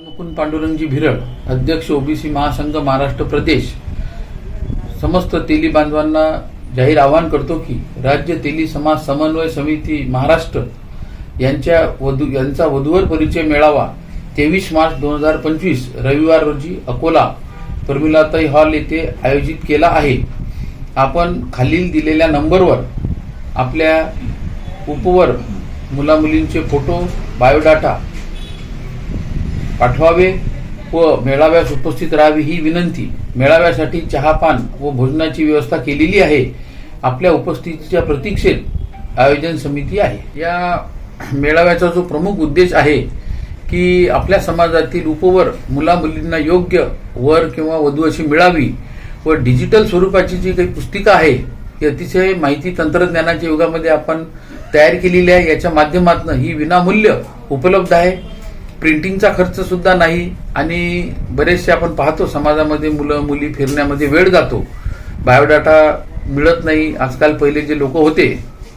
मुकुंद पांडुरंगजी भिरळ अध्यक्ष ओबीसी महासंघ महाराष्ट्र प्रदेश. समस्त तेली बांधवांना जाहीर आवाहन करतो की राज्य तेली समाज समन्वय समिती महाराष्ट्र यांच्या वधू यांचा वधूवर परिचय मेळावा तेवीस मार्च दोन हजार पंचवीस रविवार रोजी अकोला प्रमिलाताई हॉल येथे आयोजित केला आहे. आपण खालील दिलेल्या नंबरवर आपल्या उपवर मुलामुलींचे फोटो बायोडाटा पाठवावे व मेळाव्यास उपस्थित राहावी ही विनंती. मेळाव्यासाठी चहापान व भोजनाची व्यवस्था केलेली आहे. आपल्या उपस्थितीच्या प्रतीक्षेत आयोजन समिती आहे. या मेळाव्याचा जो प्रमुख उद्देश आहे की आपल्या समाजातील उपवर मुला मुलींना योग्य वर किंवा वधू अशी मिळावी व डिजिटल स्वरूपाची जी काही पुस्तिका आहे ती अतिशय माहिती तंत्रज्ञानाच्या युगामध्ये आपण तयार केलेली आहे. याच्या माध्यमातून ही विनामूल्य उपलब्ध आहे. प्रिंटिंगचा खर्च सुद्धा नाही आणि बरेचसे आपण पाहतो समाजामध्ये मुलं मुली फिरण्यामध्ये वेळ जातो. बायोडाटा मिळत नाही. आजकाल पहिले जे लोक होते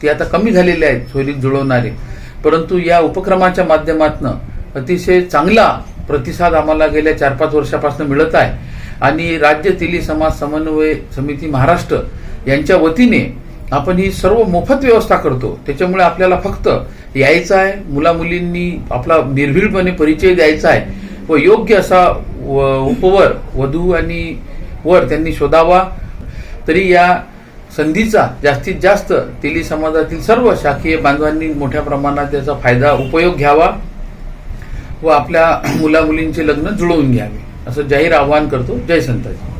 ते आता कमी झालेले आहेत सोयरीत जुळवणारे. परंतु या उपक्रमाच्या माध्यमातून अतिशय चांगला प्रतिसाद आम्हाला गेल्या चार पाच वर्षापासून मिळत आहे. आणि राज्य तेली समाज समन्वय समिती महाराष्ट्र यांच्या वतीने आपण ही सर्व मोफत व्यवस्था करतो. त्याच्यामुळे आपल्याला फक्त यायचं आहे मुलामुलींनी आपला निर्भीडपणे परिचय द्यायचा आहे व योग्य असा उपवर वधू आणि वर त्यांनी शोधावा. तरी या संधीचा जास्तीत जास्त तेली समाजातील सर्व शाखीय बांधवांनी मोठ्या प्रमाणात त्याचा फायदा उपयोग घ्यावा व आपल्या मुलामुलींचे लग्न जुळवून घ्यावे. असं जाहीर आवाहन करतो. जय संताजी.